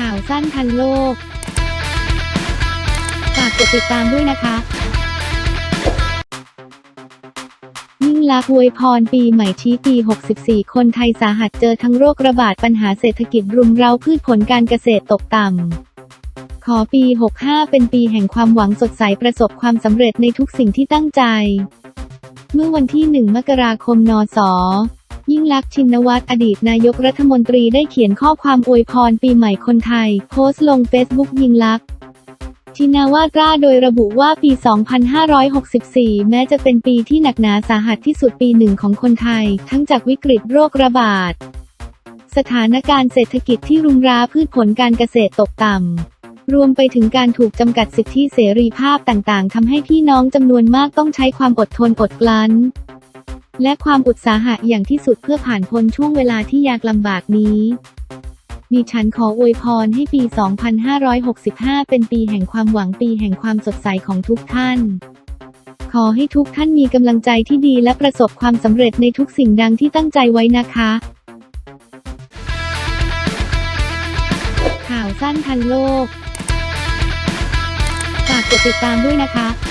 ข่าวสั้นทันโลก ฝากกดติดตามด้วยนะคะ ยิ่งลักษณ์อวยพรปีใหม่ชี้ปี 64 คนไทยสาหัสเจอทั้งโรคระบาดปัญหาเศรษฐกิจรุมเร้าพืชผลการเกษตรตกต่ำขอปี 65 เป็นปีแห่งความหวังสดใสประสบความสำเร็จในทุกสิ่งที่ตั้งใจ เมื่อวันที่ 1 มกราคม นศ ยิ่งลักษณ์ชินวัตรอดีตนายกรัฐมนตรีได้เขียนข้อความอวยพรปีใหม่คนไทย โพสต์ลงเฟซบุ๊กยิ่งลักษณ์ชินาวาตราโดยระบุว่าปี 2564 แม้จะเป็นปีที่หนักหนาสาหัสที่สุดปีหนึ่งของคนไทย ทั้งจากวิกฤตโรคระบาด สถานการณ์เศรษฐกิจที่รุมราพืชผลการเกษตรตกต่ำรวมไปถึงการถูกจำกัดสิทธิเสรีภาพต่างๆ ทำให้พี่น้องจำนวนมากต้องใช้ความอดทนอดกลั้น และความอุตสาหะอย่างที่สุดเพื่อผ่านพ้นช่วงเวลาที่ยากลำบากนี้ ดิฉันขออวยพรให้ปี 2565 เป็นปีแห่งความหวังปีแห่งความสดใสของทุกท่าน ขอให้ทุกท่านมีกำลังใจที่ดีและประสบความสำเร็จในทุกสิ่งดังที่ตั้งใจไว้นะคะ ข่าวสั้นทันโลก ฝากกดติดตามด้วยนะคะ